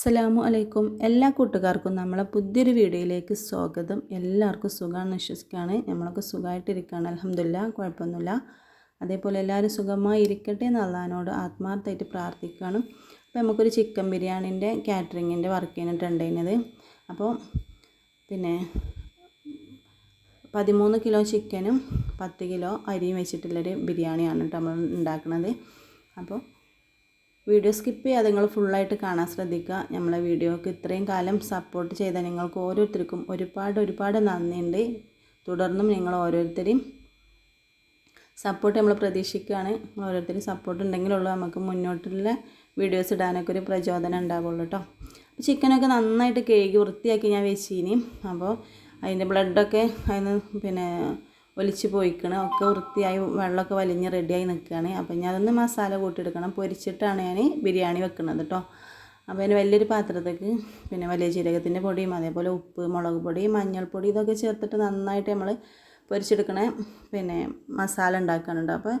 അസ്സലാമു അലൈക്കും. എല്ലാ കൂട്ടുകാർക്കും നമ്മളെ പുതിയൊരു വീഡിയോയിലേക്ക് സ്വാഗതം. എല്ലാവർക്കും സുഖമാണെന്ന് വിശ്വസിക്കുകയാണ്. നമ്മളൊക്കെ സുഖമായിട്ടിരിക്കുകയാണ്. അലഹമില്ല കുഴപ്പമൊന്നുമില്ല. അതേപോലെ എല്ലാവരും സുഖമായി ഇരിക്കട്ടെ എന്ന് അള്ളഹാനോട് ആത്മാർത്ഥമായിട്ട് പ്രാർത്ഥിക്കുകയാണ്. അപ്പോൾ നമുക്കൊരു ചിക്കൻ ബിരിയാണീന്റെ കാറ്ററിങ്ങിന്റെ വർക്ക് ചെയ്തിട്ടുണ്ടായിരുന്നത് അപ്പോൾ പിന്നെ പതിമൂന്ന് കിലോ ചിക്കനും പത്ത് കിലോ അരിയും വെച്ചിട്ടുള്ളൊരു ബിരിയാണിയാണ് കേട്ടോ നമ്മൾ ഉണ്ടാക്കുന്നത്. അപ്പോൾ വീഡിയോ സ്കിപ്പ് ചെയ്യാതെ നിങ്ങൾ ഫുള്ളായിട്ട് കാണാൻ ശ്രദ്ധിക്കുക. നമ്മളെ വീഡിയോക്ക് ഇത്രയും കാലം സപ്പോർട്ട് ചെയ്ത നിങ്ങൾക്ക് ഓരോരുത്തർക്കും ഒരുപാട് ഒരുപാട് നന്ദിയുണ്ട്. തുടർന്നും നിങ്ങൾ ഓരോരുത്തരെയും സപ്പോർട്ട് നമ്മൾ പ്രതീക്ഷിക്കുകയാണ്. ഓരോരുത്തരും സപ്പോർട്ട് ഉണ്ടെങ്കിലുള്ളൂ നമുക്ക് മുന്നോട്ടുള്ള വീഡിയോസ് ഇടാനൊക്കെ ഒരു പ്രചോദനം ഉണ്ടാവുള്ളൂ കേട്ടോ ചിക്കനൊക്കെ നന്നായിട്ട് കഴുകി വൃത്തിയാക്കി ഞാൻ വെച്ചിനി. അപ്പോൾ അതിന്റെ ബ്ലഡൊക്കെ അതിന് പിന്നെ ഒലിച്ച് പോയിക്കണം. ഒക്കെ വൃത്തിയായി വെള്ളമൊക്കെ വലിഞ്ഞ് റെഡിയായി നിൽക്കുകയാണ് അപ്പോൾ ഞാൻ അതൊന്ന് മസാല കൂട്ടിയെടുക്കണം. പൊരിച്ചിട്ടാണ് ഞാൻ ബിരിയാണി വെക്കുന്നത് കേട്ടോ അപ്പോൾ അതിന് വലിയൊരു പാത്രത്തേക്ക് പിന്നെ വലിയ ജീരകത്തിന്റെ പൊടിയും അതേപോലെ ഉപ്പ് മുളക് പൊടി മഞ്ഞൾപ്പൊടി ഇതൊക്കെ ചേർത്തിട്ട് നന്നായിട്ട് നമ്മൾ പൊരിച്ചെടുക്കണേ പിന്നെ മസാല ഉണ്ടാക്കാനുണ്ട് അപ്പോൾ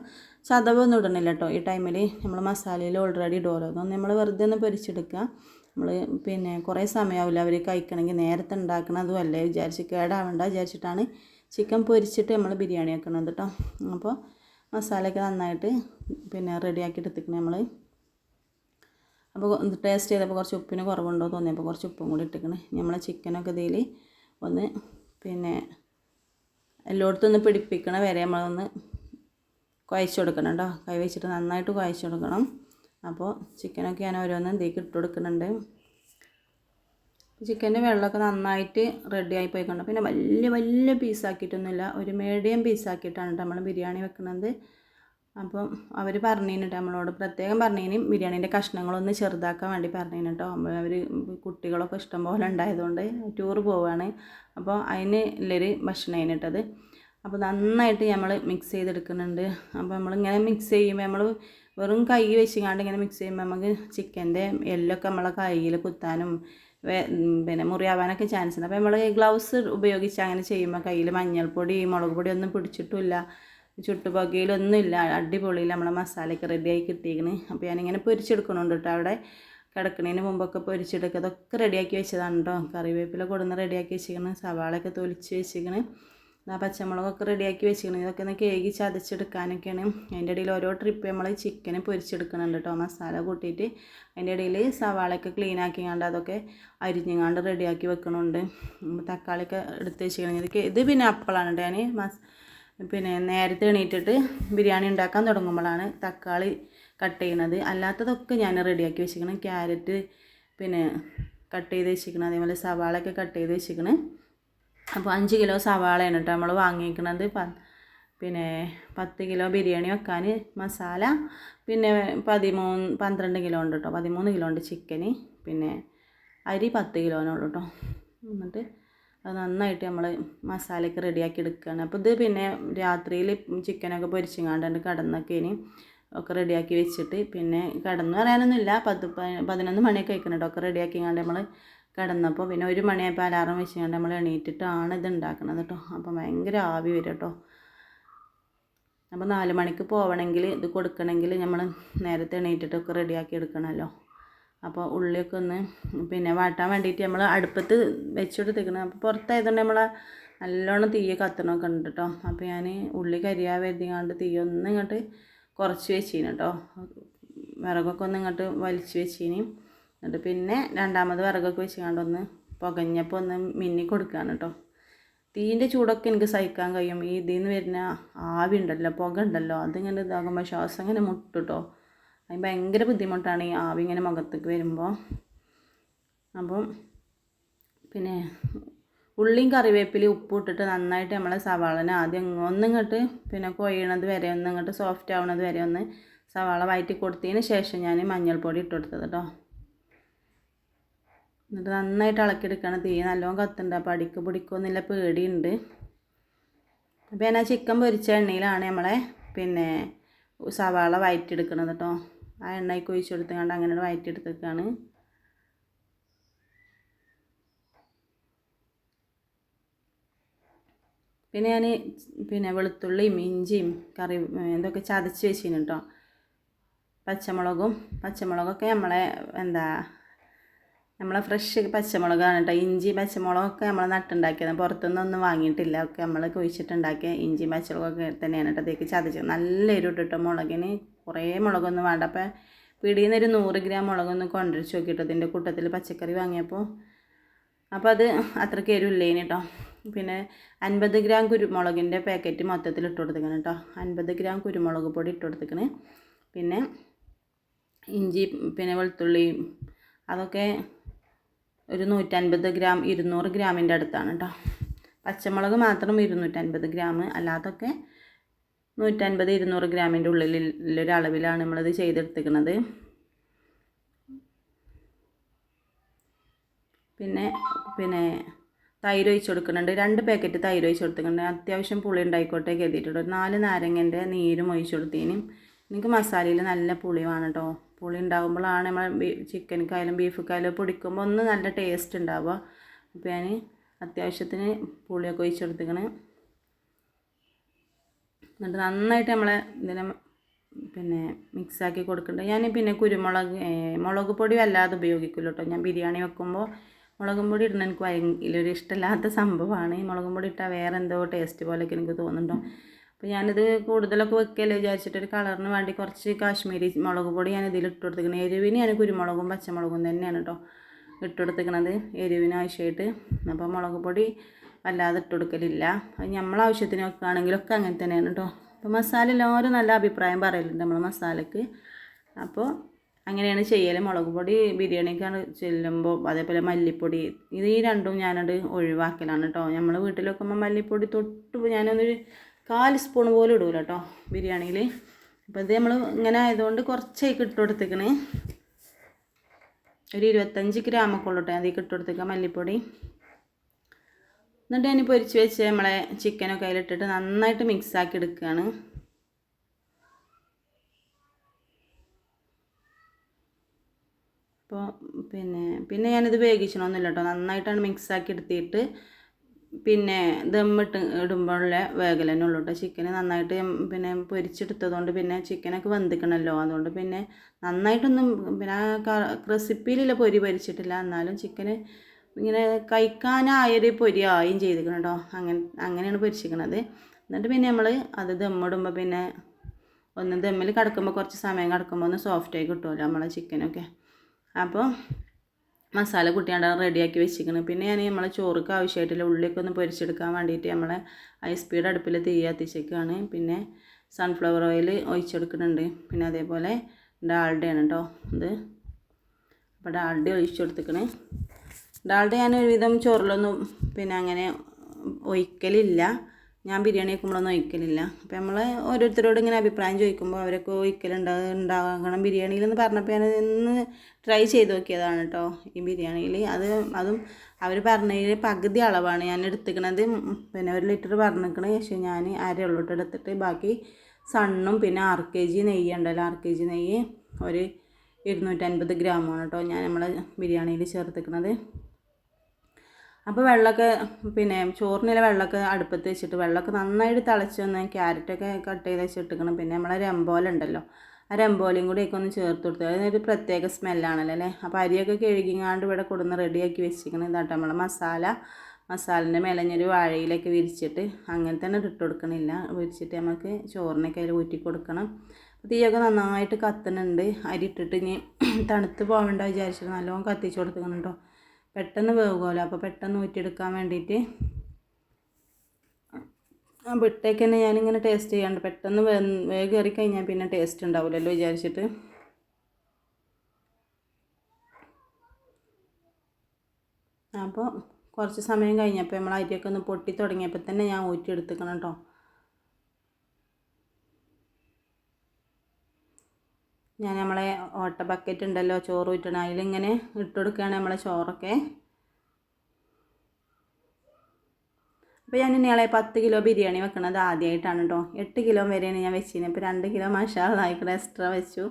ചതവൊന്നും ഇടണില്ല കേട്ടോ ഈ ടൈമിൽ നമ്മൾ മസാലയിൽ ഓൾറെഡി ഇടുമല്ലോ അതൊന്നും നമ്മൾ വെറുതെ ഒന്ന് പൊരിച്ചെടുക്കുക നമ്മൾ പിന്നെ കുറേ സമയമാവില്ല അവർ കഴിക്കണമെങ്കിൽ നേരത്തെ ഉണ്ടാക്കണം അതുമല്ലേ വിചാരിച്ച്. കേടാവണ്ട വിചാരിച്ചിട്ടാണ് ചിക്കൻ പൊരിച്ചിട്ട് നമ്മൾ ബിരിയാണി വെക്കണത് കേട്ടോ. അപ്പോൾ മസാലയൊക്കെ നന്നായിട്ട് പിന്നെ റെഡിയാക്കി എടുത്തിക്കണം നമ്മൾ. അപ്പോൾ ടേസ്റ്റ് ചെയ്തപ്പോൾ കുറച്ച് ഉപ്പിന് കുറവുണ്ടോ തോന്നിയപ്പോൾ കുറച്ച് ഉപ്പും കൂടി ഇട്ടിക്കണേ നമ്മളെ ചിക്കനൊക്കെ ഇതിൽ ഒന്ന് പിന്നെ എല്ലായിടത്തും ഒന്ന് പിടിപ്പിക്കണ വരെ നമ്മളൊന്ന് കുഴച്ച് കൊടുക്കണം കേട്ടോ. കൈ വെച്ചിട്ട് നന്നായിട്ട് കുഴച്ച് കൊടുക്കണം. അപ്പോൾ ചിക്കനൊക്കെ ഞാൻ ഓരോന്ന് ഇതിലേക്ക് ഇട്ട് കൊടുക്കുന്നുണ്ട്. ചിക്കന്റെ വെള്ളമൊക്കെ നന്നായിട്ട് റെഡി ആയി പിന്നെ വലിയ വലിയ പീസാക്കിയിട്ടൊന്നുമില്ല ഒരു മീഡിയം പീസാക്കിയിട്ടാണ് നമ്മൾ ബിരിയാണി വെക്കുന്നത്. അപ്പം അവർ പറഞ്ഞിന് നമ്മളോട്. പ്രത്യേകം പറഞ്ഞതിന് ബിരിയാണീന്റെ കഷ്ണങ്ങളൊന്ന് ചെറുതാക്കാൻ വേണ്ടി പറഞ്ഞിന് കേട്ടോ അവർ കുട്ടികളൊക്കെ ഇഷ്ടം പോലെ ഉണ്ടായതുകൊണ്ട് ടൂർ പോവുകയാണ് അപ്പോൾ അതിന് ഉള്ളൊരു ഭക്ഷണം കഴിഞ്ഞിട്ടത് അപ്പോൾ നന്നായിട്ട് നമ്മൾ മിക്സ് ചെയ്തെടുക്കുന്നുണ്ട്. അപ്പോൾ നമ്മളിങ്ങനെ മിക്സ് ചെയ്യുമ്പോൾ നമ്മൾ വെറും കൈ വെച്ചിങ്ങാണ്ട് ഇങ്ങനെ മിക്സ് ചെയ്യുമ്പോൾ നമുക്ക് ചിക്കന്റെ എല്ലൊക്കെ നമ്മളെ കയ്യിൽ കുത്താനും പിന്നെ മുറിയാവാനൊക്കെ ചാൻസ് ഉണ്ട്. അപ്പോൾ നമ്മൾ ഗ്ലൗസ് ഉപയോഗിച്ച് അങ്ങനെ ചെയ്യുമ്പോൾ കയ്യിൽ മഞ്ഞൾപ്പൊടി മുളക് പൊടി ഒന്നും പിടിച്ചിട്ടില്ല ചുട്ടുപുകയിലൊന്നുമില്ല അടിപൊളിയിൽ നമ്മളെ മസാലയൊക്കെ റെഡിയായി കിട്ടിയിരിക്കണ്. അപ്പോൾ ഞാനിങ്ങനെ പൊരിച്ചെടുക്കണുണ്ട് കേട്ടോ അവിടെ. കിടക്കുന്നതിന് മുമ്പൊക്കെ പൊരിച്ചെടുക്കുക അതൊക്കെ റെഡിയാക്കി വെച്ചതാണ് കേട്ടോ കറിവേപ്പില കൊടുന്ന് റെഡിയാക്കി വെച്ചിരിക്കണം. സവാളയൊക്കെ തൊലിച്ച് വെച്ചിരിക്കണം. ആ പച്ചമുളകൊക്കെ റെഡിയാക്കി വെച്ചിരിക്കണം ഇതൊക്കെ ഒന്ന് കേകി ചതച്ചെടുക്കാനൊക്കെയാണ്. അതിന്റെ ഇടയിൽ ഓരോ ട്രിപ്പ് നമ്മൾ ചിക്കൻ പൊരിച്ചെടുക്കുന്നുണ്ട് കേട്ടോ. മസാല കൂട്ടിയിട്ട് അതിന്റെ ഇടയിൽ സവാളയൊക്കെ ക്ലീൻ ആക്കിങ്ങാണ്ട് അതൊക്കെ അരിഞ്ഞങ്ങാണ്ട് റെഡിയാക്കി വെക്കണുണ്ട്. തക്കാളിയൊക്കെ എടുത്ത് വെച്ചിരിക്കണം ഇത് ഇത് പിന്നെ അപ്പളാണ് ഞാൻ മസ് പിന്നെ നേരത്തെ എണീറ്റിട്ട് ബിരിയാണി ഉണ്ടാക്കാൻ തുടങ്ങുമ്പോഴാണ് തക്കാളി കട്ട് ചെയ്യുന്നത്. അല്ലാത്തതൊക്കെ ഞാൻ റെഡിയാക്കി വെച്ചിരിക്കണം. ക്യാരറ്റ് പിന്നെ കട്ട് ചെയ്ത് വെച്ചിരിക്കണം. അതേപോലെ സവാളയൊക്കെ കട്ട് ചെയ്ത് വെച്ചിരിക്കണം. അപ്പോൾ അഞ്ച് കിലോ സവാളയാണ് കേട്ടോ നമ്മൾ വാങ്ങിയിരിക്കുന്നത് പിന്നെ പത്ത് കിലോ ബിരിയാണി വെക്കാൻ മസാല പിന്നെ പതിമൂന്ന് പന്ത്രണ്ട് കിലോ ഉണ്ട് കേട്ടോ. പതിമൂന്ന് കിലോ ഉണ്ട് ചിക്കന് പിന്നെ അരി പത്ത് കിലോനുള്ളൂ കേട്ടോ. എന്നിട്ട് അത് നന്നായിട്ട് നമ്മൾ മസാലയ്ക്ക് റെഡിയാക്കി എടുക്കുകയാണ് അപ്പോൾ ഇത് പിന്നെ രാത്രിയിൽ ചിക്കനൊക്കെ പൊരിച്ചങ്ങാണ്ട് കടന്നൊക്കെ ഇനി ഒക്കെ റെഡിയാക്കി വെച്ചിട്ട് പിന്നെ കടന്നു പറയാനൊന്നുമില്ല. പത്ത് പതിനൊന്ന് മണിയൊക്കെ കഴിക്കണം ഒക്കെ റെഡിയാക്കിങ്ങാണ്ട് നമ്മൾ കിടന്നപ്പോൾ പിന്നെ ഒരു മണിയായപ്പോൾ അലാറം വെച്ചുകൊണ്ട് നമ്മൾ എണീറ്റിട്ടാണ് ഇത് ഉണ്ടാക്കുന്നത് കേട്ടോ. അപ്പോൾ ഭയങ്കര ആവി വരും കേട്ടോ. അപ്പോൾ നാല് മണിക്ക് പോവണമെങ്കിൽ ഇത് കൊടുക്കണമെങ്കിൽ നമ്മൾ നേരത്തെ എണീറ്റിട്ടൊക്കെ റെഡിയാക്കി എടുക്കണമല്ലോ. അപ്പോൾ ഉള്ളിയൊക്കെ ഒന്ന് പിന്നെ വാട്ടാൻ വേണ്ടിയിട്ട് നമ്മൾ അടുപ്പത്ത് വെച്ചെടുത്തേക്കണം അപ്പോൾ പുറത്തായതുകൊണ്ട് നമ്മൾ നല്ലോണം തീയ കത്തണമൊക്കെ ഉണ്ട് കേട്ടോ. അപ്പോൾ ഞാൻ ഉള്ളി കരിയാ വരുത്തിങ്ങാണ്ട് തീ ഒന്ന് ഇങ്ങോട്ട് കുറച്ച് വെച്ചിന് കേട്ടോ. വിറകൊക്കെ ഒന്ന് ഇങ്ങോട്ട് വലിച്ച് വെച്ചിനി. എന്നിട്ട് പിന്നെ രണ്ടാമത് വിറകൊക്കെ വെച്ചുകൊണ്ട് ഒന്ന് പുകഞ്ഞപ്പോൾ ഒന്ന് മിന്നി കൊടുക്കുകയാണ് കേട്ടോ തീന്റെ ചൂടൊക്കെ എനിക്ക് സഹിക്കാൻ കഴിയും. ഈ ഇതിൽ നിന്ന് വരുന്ന ആവി ഉണ്ടല്ലോ പുക ഉണ്ടല്ലോ അതിങ്ങനെ ഇതാകുമ്പോൾ ശ്വാസം ഇങ്ങനെ മുട്ടുട്ടോ അതിന് ഭയങ്കര ബുദ്ധിമുട്ടാണ് ഈ ആവി ഇങ്ങനെ മുഖത്തേക്ക് വരുമ്പോൾ അപ്പം പിന്നെ ഉള്ളിയും കറിവേപ്പിലയും ഉപ്പ് ഇട്ടിട്ട് നന്നായിട്ട് നമ്മളെ സവാളനെ ആദ്യം ഒന്നിങ്ങോട്ട് പിന്നെ കൊയ്യണത് വരെ ഒന്നിങ്ങോട്ട് സോഫ്റ്റ് ആവണത് വരെ ഒന്ന് സവാള വയറ്റി കൊടുത്തതിന് ശേഷം ഞാൻ മഞ്ഞൾപ്പൊടി ഇട്ട് കൊടുത്തത് കേട്ടോ എന്നിട്ട് നന്നായിട്ട് ഇളക്കിയെടുക്കണം. തീ നല്ലോണം കത്തുണ്ട് അപ്പോൾ അടിക്ക് പിടിക്കുമെന്നില്ല പേടിയുണ്ട്. അപ്പോൾ ഞാൻ ആ ചിക്കൻ പൊരിച്ച എണ്ണയിലാണ് നമ്മളെ പിന്നെ സവാള വയറ്റിയെടുക്കണത് കേട്ടോ ആ എണ്ണയ്ക്ക് ഒഴിച്ചു കൊടുത്തുകൊണ്ട് അങ്ങനെ വയറ്റിയെടുത്തേക്കാണ്. പിന്നെ ഞാൻ പിന്നെ വെളുത്തുള്ളിയും ഇഞ്ചിയും കറി എന്തൊക്കെ ചതച്ച് വെച്ചിന് കേട്ടോ പച്ചമുളകും പച്ചമുളകൊക്കെ നമ്മളെ എന്താ നമ്മളെ ഫ്രഷ് പച്ചമുളകാണ് കേട്ടോ ഇഞ്ചി പച്ചമുളകൊക്കെ നമ്മൾ നട്ടുണ്ടാക്കിയത്. പുറത്തുനിന്നൊന്നും വാങ്ങിയിട്ടില്ല. ഒക്കെ നമ്മൾ കുഴിച്ചിട്ടുണ്ടാക്കിയ ഇഞ്ചി പച്ചമുളകൊക്കെ തന്നെയാണ് കേട്ടോ അതേക്ക് ചതച്ചത് നല്ല എരിവ് ഇട്ടിട്ടോ മുളകിന് കുറേ മുളകൊന്നും വേണ്ട. അപ്പോൾ പിടിയിൽ നിന്നൊരു നൂറ് ഗ്രാം മുളകൊന്നും കൊണ്ടുവച്ച് നോക്കിയിട്ട്. അതിന്റെ കൂട്ടത്തിൽ പച്ചക്കറി വാങ്ങിയപ്പോൾ അപ്പോൾ അത് അത്രയ്ക്ക് എരിവില്ലേന് കേട്ടോ പിന്നെ അൻപത് ഗ്രാം കുരുമുളകിന്റെ പാക്കറ്റ് മൊത്തത്തിൽ ഇട്ട് കൊടുത്തേക്കണം കേട്ടോ അൻപത് ഗ്രാം കുരുമുളക് പൊടി ഇട്ട് കൊടുത്തേക്കണ്. പിന്നെ ഇഞ്ചി പിന്നെ വെളുത്തുള്ളിയും അതൊക്കെ ഒരു നൂറ്റൻപത് ഗ്രാം ഇരുന്നൂറ് ഗ്രാമിന്റെ അടുത്താണ് കേട്ടോ പച്ചമുളക് മാത്രം ഇരുന്നൂറ്റൻപത് ഗ്രാം അല്ലാതൊക്കെ നൂറ്റൻപത് ഇരുന്നൂറ് ഗ്രാമിന്റെ ഉള്ളിലൊരളവിലാണ് നമ്മളിത് ചെയ്തെടുത്തിക്കുന്നത് പിന്നെ പിന്നെ തൈര് ഒഴിച്ച് കൊടുക്കുന്നുണ്ട്. രണ്ട് പാക്കറ്റ് തൈര് ഒഴിച്ച് കൊടുത്തിട്ടുണ്ട്. അത്യാവശ്യം പുളി ഉണ്ടായിക്കോട്ടെ കരുതിയിട്ടുണ്ട്. നാല് നാരങ്ങന്റെ നീരും ഒഴിച്ച് കൊടുത്തതിന് എനിക്ക് മസാലയിൽ നല്ല പുളി കേട്ടോ പുളി ഉണ്ടാകുമ്പോഴാണ് നമ്മൾ ചിക്കനക്കായാലും ബീഫ്ക്കായാലും പൊടിക്കുമ്പോൾ ഒന്ന് നല്ല ടേസ്റ്റ് ഉണ്ടാവുക. അപ്പോൾ ഞാൻ അത്യാവശ്യത്തിന് പുളിയൊക്കെ ഒഴിച്ചെടുത്തിക്കണേ. എന്നിട്ട് നന്നായിട്ട് നമ്മളെ ഇതിനെ പിന്നെ മിക്സാക്കി കൊടുക്കേണ്ടത് ഞാൻ പിന്നെ കുരുമുളക് മുളക് പൊടി വല്ലാതെ ഉപയോഗിക്കില്ല കേട്ടോ ഞാൻ ബിരിയാണി വെക്കുമ്പോൾ മുളകും പൊടി ഇടുന്ന എനിക്ക് ഭയങ്കര ഒരു ഇഷ്ടമില്ലാത്ത സംഭവമാണ്. ഈ മുളകും പൊടി ഇട്ടാൽ വേറെ എന്തോ ടേസ്റ്റ് പോലെയൊക്കെ എനിക്ക് തോന്നുന്നുണ്ടോ? അപ്പോൾ ഞാനിത് കൂടുതലൊക്കെ വെക്കല്ലേ വിചാരിച്ചിട്ട് ഒരു കളറിന് വേണ്ടി കുറച്ച് കാശ്മീരി മുളക് പൊടി ഞാൻ ഇതിൽ ഇട്ട് കൊടുത്തിരിക്കുന്നത് എരിവിന് ഞാൻ കുരുമുളകും പച്ചമുളകും തന്നെയാണ് കേട്ടോ ഇട്ട് കൊടുത്തിരിക്കുന്നത് എരിവിന് ആവശ്യമായിട്ട്. അപ്പോൾ മുളക് പൊടി വല്ലാതെ ഇട്ട് കൊടുക്കലില്ല. അത് നമ്മളെ ആവശ്യത്തിന് വെക്കുകയാണെങ്കിലൊക്കെ അങ്ങനെ തന്നെയാണ് കേട്ടോ അപ്പോൾ മസാല എല്ലാവരും നല്ല അഭിപ്രായം പറയലുണ്ട് നമ്മൾ മസാലയ്ക്ക് അപ്പോൾ അങ്ങനെയാണ് ചെയ്യൽ മുളക് പൊടി ബിരിയാണിക്കാണ് ചെല്ലുമ്പോൾ അതേപോലെ മല്ലിപ്പൊടി ഇത് ഈ രണ്ടും ഞാനത് ഒഴിവാക്കലാണ് കേട്ടോ നമ്മൾ വീട്ടിൽ വെക്കുമ്പോൾ മല്ലിപ്പൊടി തൊട്ട് ഞാനൊന്നൊരു കാൽ സ്പൂൺ പോലും ഇടൂല കേട്ടോ ബിരിയാണിയിൽ അപ്പോൾ ഇത് നമ്മൾ ഇങ്ങനെ ആയതുകൊണ്ട് കുറച്ചേക്ക് ഇട്ട് ഒരു ഇരുപത്തഞ്ച് ഗ്രാമൊക്കെ ഉള്ളൂ കേട്ടോ അതിൽ ഇട്ട് മല്ലിപ്പൊടി. എന്നിട്ട് ഞാൻ പൊരിച്ച് വെച്ച് നമ്മളെ ചിക്കനൊക്കെ അതിലിട്ടിട്ട് നന്നായിട്ട് മിക്സാക്കി എടുക്കുകയാണ് അപ്പോൾ പിന്നെ പിന്നെ ഞാനിത് വേവിച്ചണമെന്നില്ല കേട്ടോ നന്നായിട്ടാണ് മിക്സാക്കി എടുത്തിട്ട് പിന്നെ ദമ്മിട്ട് ഇടുമ്പോഴുള്ള വേഗൽ തന്നെ ഉള്ളൂ കേട്ടോ ചിക്കന് നന്നായിട്ട് പിന്നെ പൊരിച്ചെടുത്തതുകൊണ്ട് പിന്നെ ചിക്കനൊക്കെ വെന്തിക്കണമല്ലോ അതുകൊണ്ട് പിന്നെ നന്നായിട്ടൊന്നും പിന്നെ റെസിപ്പിയിലുള്ള പൊരി പൊരിച്ചിട്ടില്ല. എന്നാലും ചിക്കന് ഇങ്ങനെ കഴിക്കാനായൊരു പൊരി ആയും ചെയ്തിരിക്കണം കേട്ടോ അങ്ങനെ അങ്ങനെയാണ് പൊരിച്ചിരിക്കണത് എന്നിട്ട് പിന്നെ നമ്മൾ അത് ദമ്മിടുമ്പോൾ പിന്നെ ഒന്ന് ദമ്മിൽ കിടക്കുമ്പോൾ കുറച്ച് സമയം കിടക്കുമ്പോൾ ഒന്ന് സോഫ്റ്റായി കിട്ടുമല്ലോ നമ്മളെ ചിക്കനൊക്കെ. അപ്പോൾ മസാല കുട്ടിയാണ്ട് റെഡിയാക്കി വെച്ചിരിക്കുന്നത് പിന്നെ ഞാൻ നമ്മളെ ചോറുക്ക് ആവശ്യമായിട്ടുള്ള ഉള്ളിയൊക്കെ ഒന്ന് പൊരിച്ചെടുക്കാൻ വേണ്ടിയിട്ട് നമ്മളെ ഹൈ സ്പീഡ് അടുപ്പിൽ തീ കത്തിച്ചേക്കാണ്. പിന്നെ സൺഫ്ലവർ ഓയിൽ ഒഴിച്ചെടുക്കുന്നുണ്ട്. പിന്നെ അതേപോലെ ഡാൾഡയാണ് കേട്ടോ ഇത്. അപ്പോൾ ഡാൾഡ ഒഴിച്ചു കൊടുത്തേക്കണേ ഡാൾഡ ഞാൻ ഒരുവിധം ചോറിലൊന്നും പിന്നെ അങ്ങനെ ഒഴിക്കലില്ല. ഞാൻ ബിരിയാണി വെക്കുമ്പോഴൊന്നും ഒഴിക്കലില്ല. അപ്പോൾ നമ്മൾ ഓരോരുത്തരോട് ഇങ്ങനെ അഭിപ്രായം ചോദിക്കുമ്പോൾ അവരൊക്കെ ഒഴിക്കലുണ്ട് ഉണ്ടാകണം. ബിരിയാണിയിലെന്ന് പറഞ്ഞപ്പോൾ ഞാൻ ഇന്ന് ട്രൈ ചെയ്ത് നോക്കിയതാണ് കേട്ടോ ഈ ബിരിയാണിയിൽ. അത് അതും അവർ പറഞ്ഞതിൽ പകുതി അളവാണ് ഞാൻ എടുത്തിക്കണത് പിന്നെ ഒരു ലിറ്റർ പറഞ്ഞിരിക്കണത് പക്ഷേ ഞാൻ അര എടുത്തിട്ട് ബാക്കി സണ്ണും പിന്നെ ആറ് കെ ജി നെയ്യ് ഉണ്ടല്ലോ ആറ് കെ ജി നെയ്യ് ഒരു ഇരുന്നൂറ്റൻപത് ഗ്രാമാണ് കേട്ടോ ഞാൻ നമ്മളെ ബിരിയാണിയിൽ ചേർത്തിക്കണത് അപ്പോൾ വെള്ളമൊക്കെ പിന്നെ ചോറിനുള്ള വെള്ളമൊക്കെ അടുപ്പത്ത് വെച്ചിട്ട് വെള്ളമൊക്കെ നന്നായിട്ട് തിളച്ച് വന്ന് ക്യാരറ്റൊക്കെ കട്ട് ചെയ്ത് വെച്ചിട്ടിരിക്കണം. പിന്നെ നമ്മളെ രമ്പോല ഉണ്ടല്ലോ ആ രമ്പോലയും കൂടി ഒക്കെ ഒന്ന് ചേർത്ത് കൊടുത്തു അതിനൊരു പ്രത്യേക സ്മെല്ലാണല്ലോ അല്ലേ? അപ്പോൾ അരിയൊക്കെ കഴുകിങ്ങാണ്ട് ഇവിടെ കൊടുന്ന് റെഡിയാക്കി വെച്ചിരിക്കണം ഇതാട്ടോ. നമ്മളെ മസാല മസാലന്റെ മേലഞ്ഞൊരു വാഴയിലൊക്കെ വിരിച്ചിട്ട് അങ്ങനെ തന്നെ ഇട്ട് കൊടുക്കണില്ല. വിരിച്ചിട്ട് നമുക്ക് ചോറിനൊക്കെ അതിൽ ഊറ്റി കൊടുക്കണം. തീയൊക്കെ നന്നായിട്ട് കത്തുന്നുണ്ട് അരി ഇട്ടിട്ട് ഇനി തണുത്ത് പോകണ്ട വിചാരിച്ചിട്ട് നല്ലോണം കത്തിച്ച് കൊടുക്കണം കേട്ടോ പെട്ടെന്ന് വേകുമല്ലോ അപ്പോൾ പെട്ടെന്ന് ഊറ്റിയെടുക്കാൻ വേണ്ടിയിട്ട് ആ വിട്ടേക്ക് തന്നെ ഞാനിങ്ങനെ ടേസ്റ്റ് ചെയ്യാണ്ട് പെട്ടെന്ന് വേ വേഗേറി കഴിഞ്ഞാൽ പിന്നെ ടേസ്റ്റ് ഉണ്ടാവില്ലല്ലോ വിചാരിച്ചിട്ട്. അപ്പോൾ കുറച്ച് സമയം കഴിഞ്ഞപ്പോൾ നമ്മൾ അരിയൊക്കെ ഒന്ന് പൊട്ടി തുടങ്ങിയപ്പോൾ തന്നെ ഞാൻ ഊറ്റിയെടുത്തേക്കണം കേട്ടോ ഞാൻ നമ്മളെ ഓട്ട ബക്കറ്റ് ഉണ്ടല്ലോ ചോറ് ഊറ്റണ. അതിലിങ്ങനെ ഇട്ട് കൊടുക്കുകയാണ് നമ്മളെ ചോറൊക്കെ. അപ്പോൾ ഞാൻ ഇന്നയാളെ പത്ത് കിലോ ബിരിയാണി വെക്കണത് ആദ്യമായിട്ടാണ് കേട്ടോ എട്ട് കിലോ വരെയാണ് ഞാൻ വെച്ചിരുന്നത് ഇപ്പോൾ രണ്ട് കിലോ മഷാളായിക്കൂടെ എക്സ്ട്രാ വെച്ചു.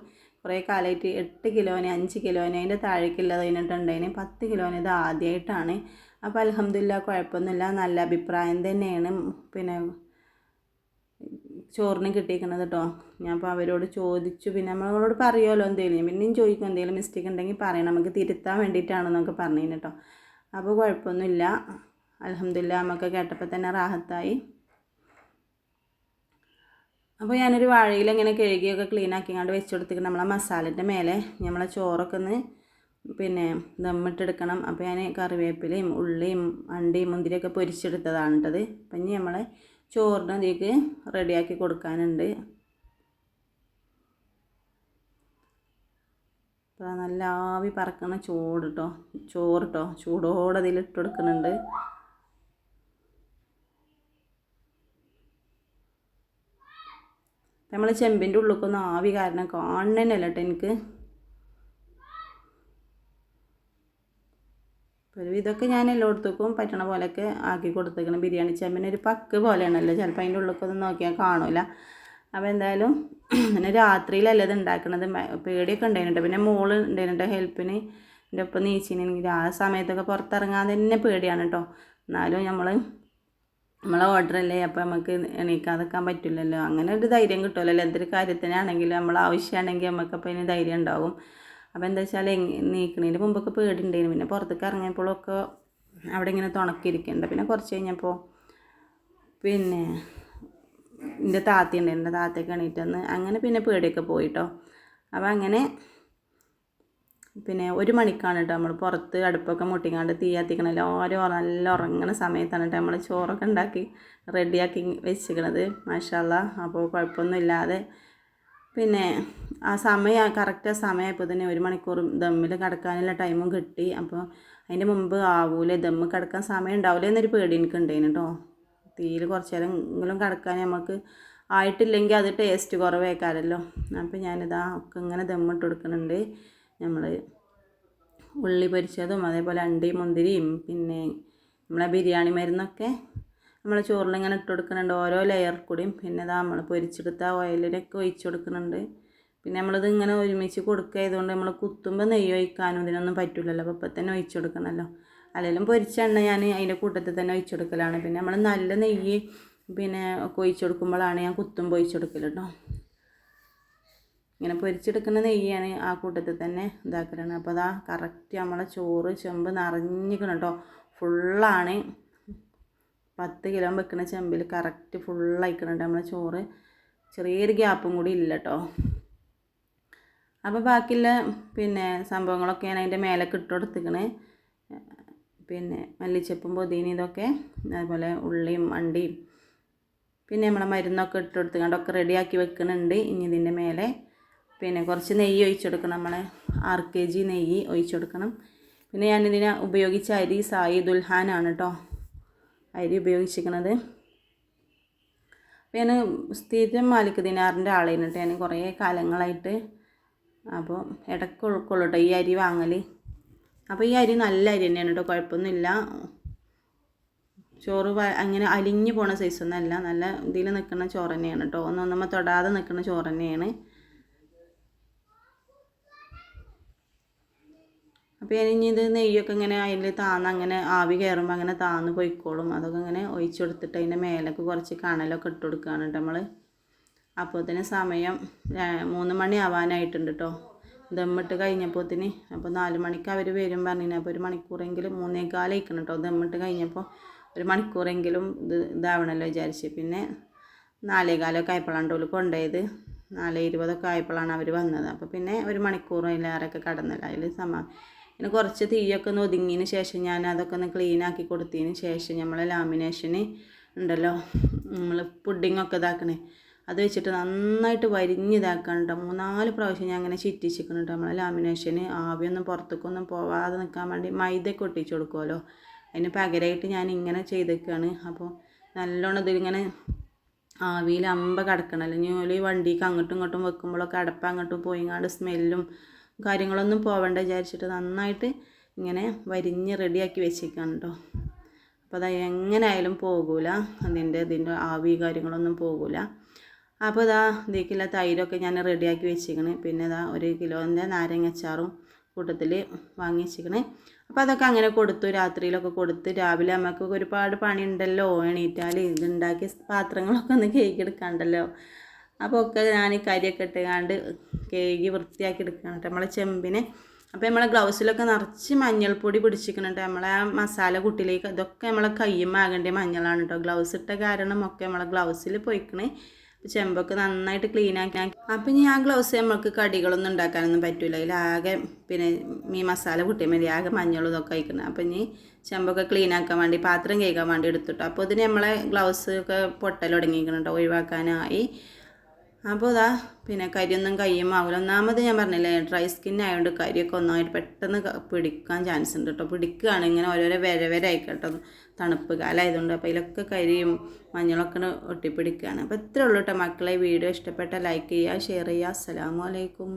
കുറേ കാലമായിട്ട് എട്ട് കിലോന് അഞ്ച് കിലോന് അതിന്റെ താഴേക്കുള്ളത് കഴിഞ്ഞിട്ടുണ്ടായിന്. പത്ത് കിലോന് ഇത് ആദ്യമായിട്ടാണ് അപ്പോൾ അലഹമില്ല കുഴപ്പമൊന്നുമില്ല. നല്ല അഭിപ്രായം തന്നെയാണ്. പിന്നെ ചോറിന് കിട്ടിയിരിക്കുന്നത് കേട്ടോ ഞാൻ അപ്പോൾ അവരോട് ചോദിച്ചു. പിന്നെ നമ്മളോട് പറയുമല്ലോ എന്തെങ്കിലും പിന്നെയും ചോദിക്കും എന്തെങ്കിലും മിസ്റ്റേക്ക് ഉണ്ടെങ്കിൽ പറയണം. നമുക്ക് തിരുത്താൻ വേണ്ടിയിട്ടാണെന്നൊക്കെ പറഞ്ഞു കേട്ടോ അപ്പോൾ കുഴപ്പമൊന്നുമില്ല. അലഹമില്ല നമുക്ക് കേട്ടപ്പോൾ തന്നെ റാഹത്തായി. അപ്പോൾ ഞാനൊരു വാഴയിൽ ഇങ്ങനെ കഴുകിയൊക്കെ ക്ലീൻ ആക്കിങ്ങാണ്ട് വെച്ച് കൊടുത്തിട്ട് നമ്മളെ മസാലന്റെ മേലെ. നമ്മളെ ചോറൊക്കെ ഒന്ന് പിന്നെ ദമ്മിട്ടെടുക്കണം. അപ്പോൾ ഞാൻ കറിവേപ്പിലയും ഉള്ളിയും അണ്ടിയും മുന്തിരിയൊക്കെ പൊരിച്ചെടുത്തതാണ് കേട്ടത് അപ്പം ഇനി നമ്മൾ ചോറിന് അതിലേക്ക് റെഡിയാക്കി കൊടുക്കാനുണ്ട്. നല്ല ആവി പറക്കണ ചോറ് കേട്ടോ ചോറ് കേട്ടോ ചൂടോടെ അതിൽ ഇട്ട് കൊടുക്കുന്നുണ്ട്. നമ്മൾ ചെമ്പിന്റെ ഉള്ളിലേക്കൊന്നും ആവി കാരണം കാണണേനല്ല കേട്ടോ എനിക്ക്. ഒരു ഇതൊക്കെ ഞാൻ എല്ലായിടത്തേക്കും പറ്റണ പോലെയൊക്കെ ആക്കി കൊടുത്തേക്കണം. ബിരിയാണി ചെമ്പിന് ഒരു പക്ക് പോലെയാണല്ലോ. ചിലപ്പോൾ അതിന്റെ ഉള്ളിലേക്കൊന്നും നോക്കിയാൽ കാണില്ല അപ്പോൾ എന്തായാലും പിന്നെ രാത്രിയിലല്ല ഇത് ഉണ്ടാക്കണത്. പേടിയൊക്കെ ഉണ്ടായിരുന്നു പിന്നെ മോൾ ഉണ്ടായിരുന്നു ഹെൽപ്പിന്. എന്റെ ഒപ്പം നീച്ചിനെങ്കിൽ ആ സമയത്തൊക്കെ പുറത്തിറങ്ങാൻ തന്നെ പേടിയാണ് കേട്ടോ. എന്നാലും നമ്മൾ നമ്മളെ ഓർഡറല്ലേ അപ്പോൾ നമുക്ക് എണീക്കാതെക്കാൻ പറ്റില്ലല്ലോ. അങ്ങനെ ഒരു ധൈര്യം കിട്ടുമല്ലോ എന്തൊരു കാര്യത്തിനാണെങ്കിലും നമ്മൾ ആവശ്യമാണെങ്കിൽ നമുക്കപ്പോൾ അതിന് ധൈര്യം ഉണ്ടാവും. അപ്പോൾ എന്താ വെച്ചാൽ നീക്കണതിന് മുമ്പൊക്കെ പേടിണ്ടായിരുന്നു പിന്നെ പുറത്തേക്ക് ഇറങ്ങിയപ്പോഴൊക്കെ അവിടെ ഇങ്ങനെ തുണക്കിരിക്കുന്നുണ്ട് പിന്നെ കുറച്ച് കഴിഞ്ഞപ്പോൾ പിന്നെ എന്റെ താത്തി ഉണ്ടായിരുന്നു. താത്തയൊക്കെ എണീറ്റന്ന് അങ്ങനെ പിന്നെ പേടിയൊക്കെ പോയിട്ടോ. അപ്പോൾ അങ്ങനെ പിന്നെ ഒരു മണിക്കാണ് കേട്ടോ നമ്മൾ പുറത്ത് അടുപ്പൊക്കെ മുട്ടിക്കാണ്ട് തീ കത്തിക്കണം എല്ലാവരും നല്ല ഉറങ്ങുന്ന സമയത്താണ് കേട്ടോ നമ്മൾ ചോറൊക്കെ ഉണ്ടാക്കി റെഡിയാക്കി വെച്ചിരിക്കണത് മാഷാല്ല അപ്പോൾ കുഴപ്പമൊന്നുമില്ലാതെ പിന്നെ ആ സമയം കറക്റ്റ് സമയമായപ്പോൾ തന്നെ ഒരു മണിക്കൂർ ദമ്മിൽ കിടക്കാനുള്ള ടൈമും കിട്ടി. അപ്പോൾ അതിന്റെ മുമ്പ് ആവൂലേ ദമ്മ് കിടക്കാൻ സമയം ഉണ്ടാവില്ല എന്നൊരു പേടി എനിക്ക് ഉണ്ടായിരുന്നു കേട്ടോ. തീയിൽ കുറച്ച് നേരമെങ്കിലും കിടക്കാൻ നമുക്ക് ആയിട്ടില്ലെങ്കിൽ അത് ടേസ്റ്റ് കുറവേക്കാരല്ലോ അപ്പോൾ ഞാനിതാ ഒക്കെ ഇങ്ങനെ ദമ്മിട്ട് കൊടുക്കുന്നുണ്ട്. നമ്മൾ ഉള്ളി പൊരിച്ചതും അതേപോലെ അണ്ടി മുന്തിരിയും പിന്നെ നമ്മളെ ബിരിയാണി മരുന്നൊക്കെ നമ്മൾ ചോറിൽ ഇങ്ങനെ ഇട്ട് കൊടുക്കുന്നുണ്ട്. ഓരോ ലെയർ കൂടിയും. പിന്നെ ഇതാ നമ്മൾ പൊരിച്ചെടുത്ത ഓയിലൊക്കെ ഒഴിച്ചു കൊടുക്കുന്നുണ്ട്. പിന്നെ നമ്മളിത് ഇങ്ങനെ ഒരുമിച്ച് കൊടുക്കായതുകൊണ്ട് നമ്മൾ കുത്തുമ്പോൾ നെയ്യ് ഒഴിക്കാനും ഇതിനൊന്നും പറ്റില്ലല്ലോ അപ്പോൾ ഇപ്പം തന്നെ ഒഴിച്ചു കൊടുക്കണമല്ലോ. അല്ലെങ്കിലും പൊരിച്ച എണ്ണ ഞാൻ അതിന്റെ കൂട്ടത്തിൽ തന്നെ ഒഴിച്ചു കൊടുക്കലാണ്. പിന്നെ നമ്മൾ നല്ല നെയ്യ് പിന്നെ ഒക്കെ ഒഴിച്ചു കൊടുക്കുമ്പോഴാണ് ഞാൻ കുത്തുമ്പോൾ ഒഴിച്ചു കൊടുക്കൽ കേട്ടോ ഇങ്ങനെ പൊരിച്ചെടുക്കുന്ന നെയ്യാണ് ആ കൂട്ടത്തിൽ തന്നെ ഇതാക്കലാണ്. അപ്പോൾ അതാ കറക്റ്റ് നമ്മളെ ചോറ് ചെമ്പ് നിറഞ്ഞിക്കണം കേട്ടോ ഫുള്ളാണ് പത്ത് കിലോ വെക്കുന്ന ചെമ്പിൽ കറക്റ്റ് ഫുള്ളായിക്കണുണ്ട് നമ്മളെ ചോറ്. ചെറിയൊരു ഗ്യാപ്പും കൂടി ഇല്ല കേട്ടോ അപ്പോൾ ബാക്കിയുള്ള പിന്നെ സംഭവങ്ങളൊക്കെ ഞാൻ അതിന്റെ മേലെ കിട്ടുകൊടുത്തിക്കണേ പിന്നെ മല്ലിച്ചപ്പും പൊതിനി ഇതൊക്കെ അതുപോലെ ഉള്ളിയും അണ്ടിയും പിന്നെ നമ്മളെ മരുന്നൊക്കെ ഇട്ട് റെഡിയാക്കി വെക്കുന്നുണ്ട് ഇനി ഇതിന്റെ മേലെ പിന്നെ കുറച്ച് നെയ്യ് ഒഴിച്ചെടുക്കണം നമ്മളെ ആറ് കെ ജി നെയ്യ് ഒഴിച്ചെടുക്കണം പിന്നെ ഞാനിതിനെ ഉപയോഗിച്ച അരി സായി ദുൽഹാനാണ് കേട്ടോ അരി ഉപയോഗിച്ചിരിക്കുന്നത് അപ്പോൾ ഞാൻ സ്ഥിരം മാലിക് ദിനാറിന്റെ ആളായിരുന്നു കേട്ടോ. ഞാൻ കുറേ കാലങ്ങളായിട്ട് അപ്പോൾ ഇടയ്ക്ക് ഉൾക്കൊള്ളൂ ഈ അരി വാങ്ങൽ അപ്പോൾ ഈ അരി നല്ല അരി തന്നെയാണ് കേട്ടോ. കുഴപ്പമൊന്നുമില്ല. ചോറ് അങ്ങനെ അലിഞ്ഞു പോണ സൈസൊന്നുമല്ല നല്ല ഇതിൽ നിൽക്കുന്ന ചോറ് തന്നെയാണ് കേട്ടോ. ഒന്നൊന്നുമ്പോൾ തൊടാതെ നിൽക്കുന്ന ചോറ് തന്നെയാണ്. അപ്പോൾ ഇനി ഇത് നെയ്യൊക്കെ ഇങ്ങനെ അതിൽ താന്ന് അങ്ങനെ ആവി കയറുമ്പോൾ അങ്ങനെ താന്ന് പൊയ്ക്കോളും. അതൊക്കെ ഇങ്ങനെ ഒഴിച്ചു കൊടുത്തിട്ട് അതിന്റെ മേലൊക്കെ കുറച്ച് കണലൊക്കെ ഇട്ട് കൊടുക്കുകയാണ് കേട്ടോ നമ്മൾ അപ്പോൾ തന്നെ സമയം മൂന്ന് മണി ആവാനായിട്ടുണ്ട് കേട്ടോ ദമ്മിട്ട് കഴിഞ്ഞപ്പോത്തിന് അപ്പോൾ നാല് മണിക്ക് അവർ വരും പറഞ്ഞു അപ്പോൾ ഒരു മണിക്കൂറെങ്കിലും മൂന്നേക്കാലയിക്കണം കേട്ടോ ദമ്മിട്ട് കഴിഞ്ഞപ്പോൾ ഒരു മണിക്കൂറെങ്കിലും ഇത് ഇതാവണമല്ലോ വിചാരിച്ച്. പിന്നെ നാലേകാലമൊക്കെ ആയപ്പോഴാണ് ഓൽ കൊണ്ടുപോയത് നാല് ഇരുപതൊക്കെ ആയപ്പോഴാണ് അവർ വന്നത്. അപ്പോൾ പിന്നെ ഒരു മണിക്കൂറിലേറെയൊക്കെ കടന്നില്ല അതിൽ സമ പിന്നെ കുറച്ച് തീയൊക്കെ ഒന്ന് ഒതുങ്ങിയതിന് ശേഷം ഞാൻ അതൊക്കെ ഒന്ന് ക്ലീൻ ആക്കി കൊടുത്തതിന് ശേഷം നമ്മൾ ലാമിനേഷന് ഉണ്ടല്ലോ നമ്മൾ പുഡിങ്ങൊക്കെ ഇതാക്കണേ അത് വെച്ചിട്ട് നന്നായിട്ട് വരിഞ്ഞിതാക്കണം കേട്ടോ മൂന്നാൽ പ്രാവശ്യം ഞാൻ അങ്ങനെ ചിറ്റിച്ചിരിക്കണം കേട്ടോ നമ്മളെ ലാമിനേഷന് ആവിയൊന്നും പുറത്തേക്കൊന്നും പോവാതെ നിൽക്കാൻ വേണ്ടി മൈദയൊക്കെ ഒട്ടിച്ചു കൊടുക്കുമല്ലോ അതിന് പകരമായിട്ട് ഞാൻ ഇങ്ങനെ ചെയ്തേക്കാണ്. അപ്പോൾ നല്ലോണം ഇതിങ്ങനെ ആവിയിൽ അമ്പ കിടക്കണം. അല്ലെങ്കിൽ വണ്ടിക്ക് അങ്ങോട്ടും ഇങ്ങോട്ടും വെക്കുമ്പോഴൊക്കെ അടപ്പ് അങ്ങോട്ടും പോയിങ്ങാണ്ട് സ്മെല്ലും കാര്യങ്ങളൊന്നും പോവേണ്ട വിചാരിച്ചിട്ട് നന്നായിട്ട് ഇങ്ങനെ വരിഞ്ഞ് റെഡിയാക്കി വെച്ചേക്കാണ് കേട്ടോ അപ്പോൾ അത് എങ്ങനെ ആയാലും പോകൂല. അതിന്റെ ഇതിന്റെ ആവി കാര്യങ്ങളൊന്നും പോകൂല. അപ്പോൾ ഇതാ ഇതിലേക്കുള്ള തൈരൊക്കെ ഞാൻ റെഡിയാക്കി വെച്ചേക്കണേ. പിന്നെ ഇതാ ഒരു കിലോന്റെ നാരങ്ങച്ചാറും കൂട്ടത്തിൽ വാങ്ങി വെച്ചേക്കണേ. അപ്പോൾ അതൊക്കെ അങ്ങനെ കൊടുത്തു. രാത്രിയിലൊക്കെ കൊടുത്ത് രാവിലെ നമുക്ക് ഒരുപാട് പണിയുണ്ടല്ലോ. എണീറ്റാൽ ഇതുണ്ടാക്കിയ പാത്രങ്ങളൊക്കെ ഒന്ന് കേക്ക് എടുക്കാണ്ടല്ലോ അപ്പോൾ ഒക്കെ ഞാൻ കരിയൊക്കെ ഇട്ടുകാണ്ട് കേകി വൃത്തിയാക്കി എടുക്കണം കേട്ടോ നമ്മളെ ചെമ്പിനെ. അപ്പോൾ നമ്മളെ ഗ്ലൗസിലൊക്കെ നിറച്ച് മഞ്ഞൾപ്പൊടി പിടിച്ചിരിക്കുന്നുണ്ട് നമ്മളെ ആ മസാല കുട്ടിലേക്ക് അതൊക്കെ നമ്മളെ കയ്യുമാകേണ്ട മഞ്ഞളാണ് കേട്ടോ ഗ്ലൗസ് ഇട്ട കാരണം ഒക്കെ നമ്മളെ ഗ്ലൗസിൽ പോയിക്കണേ. ചെമ്പൊക്കെ നന്നായിട്ട് ക്ലീൻ ആക്കി. അപ്പം ഇനി ആ ഗ്ലൗസ് നമുക്ക് കടികളൊന്നും ഉണ്ടാക്കാനൊന്നും പറ്റില്ല അതിലാകെ പിന്നെ ഈ മസാല കുട്ടിയാൽ മതി. ആകെ മഞ്ഞളും ഇതൊക്കെ കഴിക്കണം അപ്പം ഇനി ചെമ്പൊക്കെ ക്ലീൻ ആക്കാൻ വേണ്ടി പാത്രം കേൾക്കാൻ വേണ്ടി എടുത്തിട്ടു അപ്പോൾ ഇതിന് നമ്മളെ ഗ്ലൗസ് ഒക്കെ പൊട്ടൽ തുടങ്ങിയിരിക്കണം കേട്ടോ ഒഴിവാക്കാനായി. അപ്പോൾ ഇതാ പിന്നെ കരിയൊന്നും കയ്യും ആവില്ല ഒന്നാമത് ഞാൻ പറഞ്ഞില്ലേ ഡ്രൈ സ്കിൻ ആയതുകൊണ്ട് കരിയൊക്കെ ഒന്നായിട്ട് പെട്ടെന്ന് പിടിക്കാൻ ചാൻസ് ഉണ്ട് കേട്ടോ പിടിക്കുകയാണ് ഇങ്ങനെ ഓരോരോ വര വര ആയിക്കോട്ടോ തണുപ്പ് കാലമായതുകൊണ്ട് അപ്പോൾ ഇതിലൊക്കെ കരിയും മഞ്ഞളൊക്കെ ഒട്ടിപ്പിടിക്കുകയാണ് അപ്പോൾ ഇത്രയേ ഉള്ളൂ കേട്ടോ മക്കളെ വീഡിയോ ഇഷ്ടപ്പെട്ട ലൈക്ക് ചെയ്യുക ഷെയർ ചെയ്യുക. അസ്സലാമു അലൈക്കും.